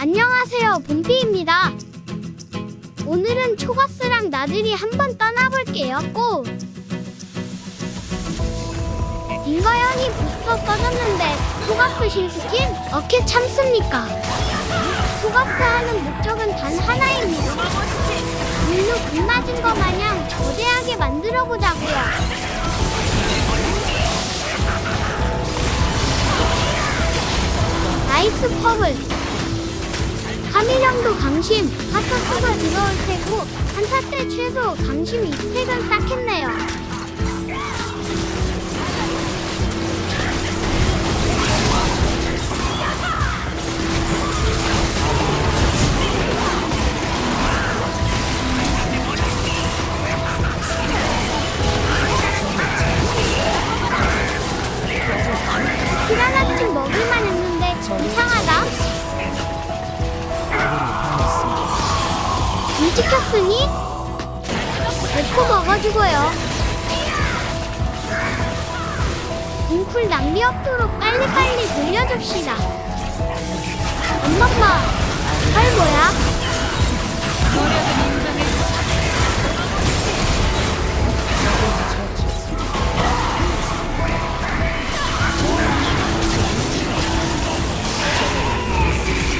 안녕하세요, 봄피입니다. 오늘은 초가스랑 나들이 한번 떠나볼게요. 고! 딩거연이 부스터 꺼졌는데, 초가스 신스킨? 어케 참습니까? 초가스 하는 목적은 단 하나입니다. 물로 불 맞은 거 마냥 거대하게 만들어 보자고요. 나이스 펌을 3일형도 강심, 하타수가 들어올 테고, 한타 때 최소 강심 이 스택은 쌓겠네요. 일 찍혔으니 데코 먹어주고요. 웅쿨 낭비 없도록 빨리빨리 돌려줍시다. 엄마마, 할 뭐야?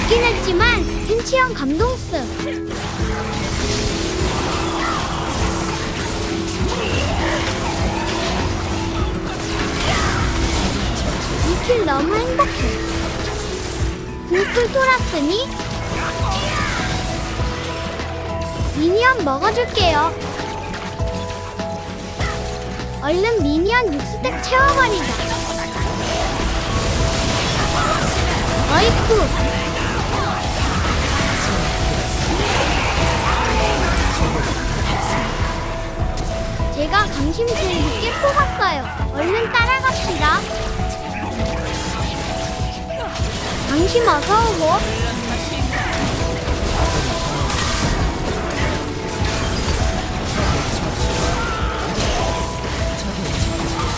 죽긴 했지만 팬치형 감동스. 불풀 돌았으니 미니언 먹어줄게요. 얼른 미니언 6스택 채워버리자. 어이쿠. 제가 강심 제일 늦게 뽑았어요. 얼른 따라갑시다. 강심 어서 오고.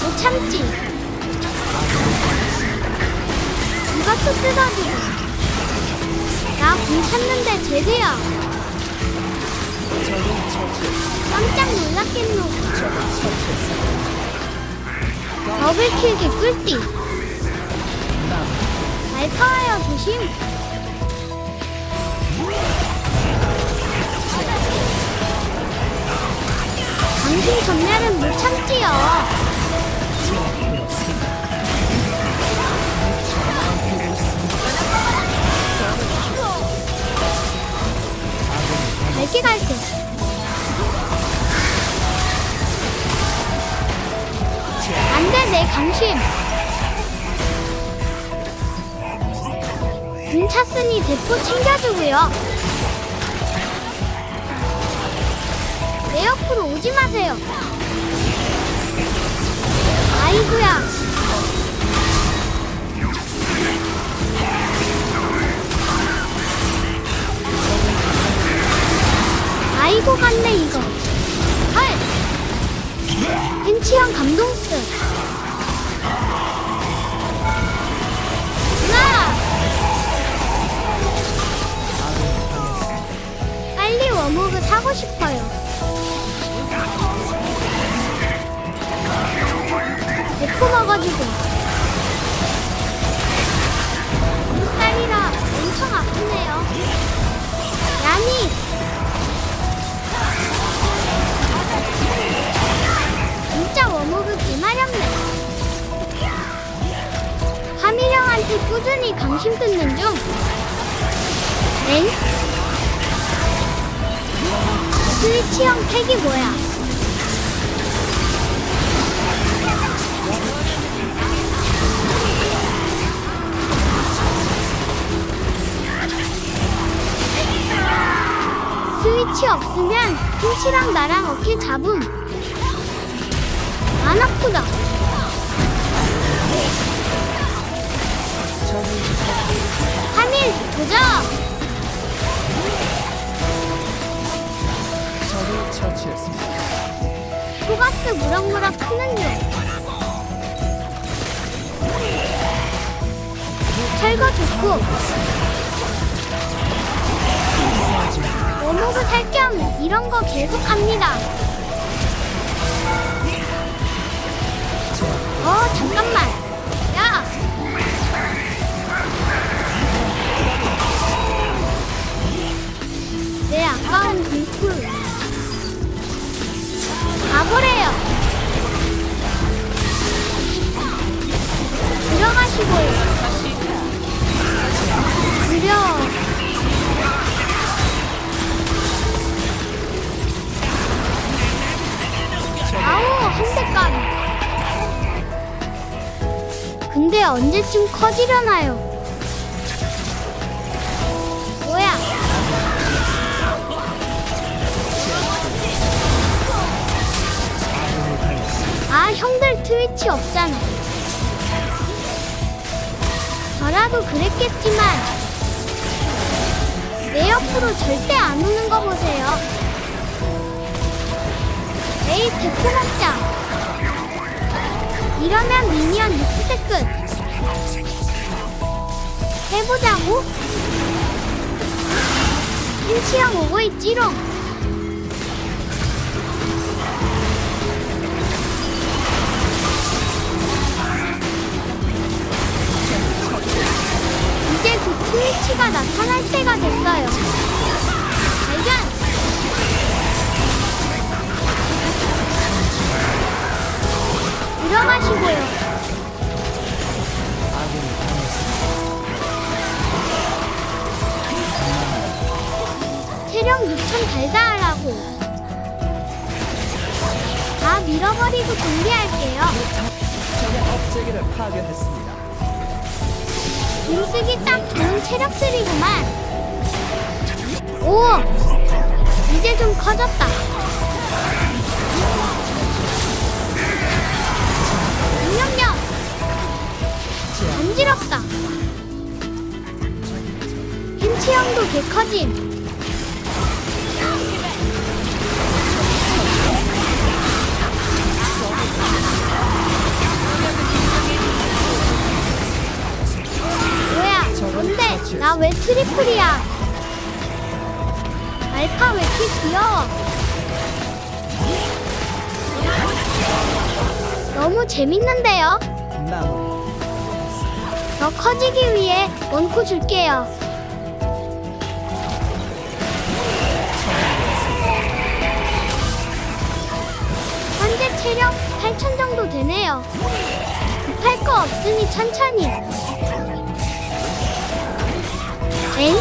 못 참지. 이것도 뜯어주고. 나공 찾는데 제대야. 깜짝 놀랐겠노. 더블킬 개꿀띠. 날카와요 조심. 당신 전멸은 못 참지요. 갈게 갈게. 안돼 내 강심. 금 찼으니 대포 챙겨주고요. 내 옆으로 오지 마세요. 아이고야. 사고 싶어요. 먹어주고. 딸이라 엄청 아프네요. 야니! 진짜 워목을 개마렵네. 하미령한테 꾸준히 강심 뜯는 중. 엥? 스위치형 팩이 뭐야? 스위치 없으면 핀치랑 나랑 어깨 잡음. 안 아프다. 무럭무럭 크는 중. 철거 좋고 원목을 살겸 이런 거 계속 합니다. 어, 잠깐만. 야! 내 아까운 불풀. 가버려 아우 한대까지 근데 언제쯤 커지려나요? 뭐야? 아 형들 트위치 없잖아 저라도 그랬겠지만 내 옆으로 절대 안 오는 거 보세요. 에이 대포 먹자 이러면 미니언 6스택 끝 해보자고. 흰치형 오고 있지롱 트위치가 나타날 때가 됐어요 발견 들어가시고요. 체력 6천 달달하라고. 다 밀어버리고 준비할게요. 적의 업체계를 파괴했습니다. 힘쓰기 딱 좋은 체력들이구만. 오! 이제 좀 커졌다. 능력력! 간지럽다. 김치 형도 개 커짐. 나 왜 트리플이야? 알파 왜 이렇게 귀여워? 너무 재밌는데요? 더 커지기 위해 원코 줄게요. 현재 체력 8천 정도 되네요. 급할 거 없으니 천천히. 엥?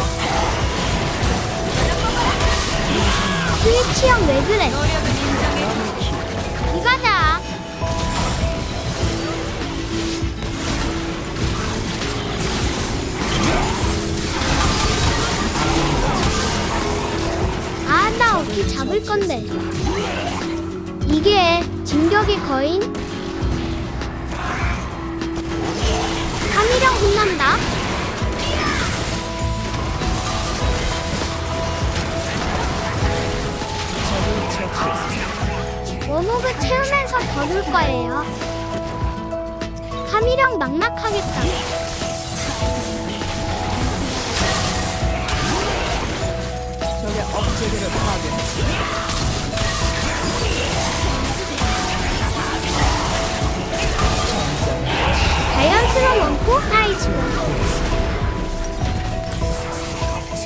스위치 형 왜 그래? 이거다. 아, 나 어떻게 잡을 건데. 이게 진격의 거인? 거예요. 카미령 막막하겠다. 적의 업체계를 파괴했습니다. 자연스러운 원코 나이스.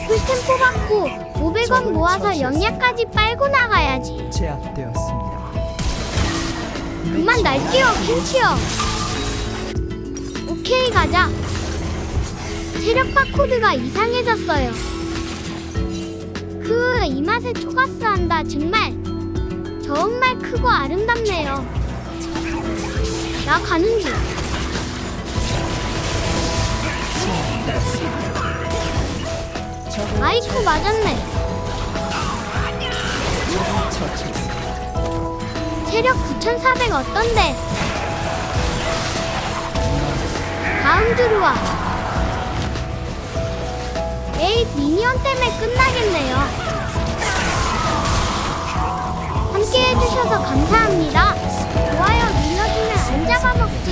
풀템포 받고 500원 모아서 영약까지 빨고 나가야지. 제압되었습니다. 그만 날뛰어 킹치어. 오케이 가자. 체력 바코드가 이상해졌어요. 그 이 맛에 초가스 한다. 정말. 정말 크고 아름답네요. 나 가는 중. 아이쿠 맞았네. 체력 9400 어떤데? 다음 들어와. 에이 미니언 때문에 끝나겠네요. 함께 해주셔서 감사합니다. 좋아요 눌러주면 안 잡아먹지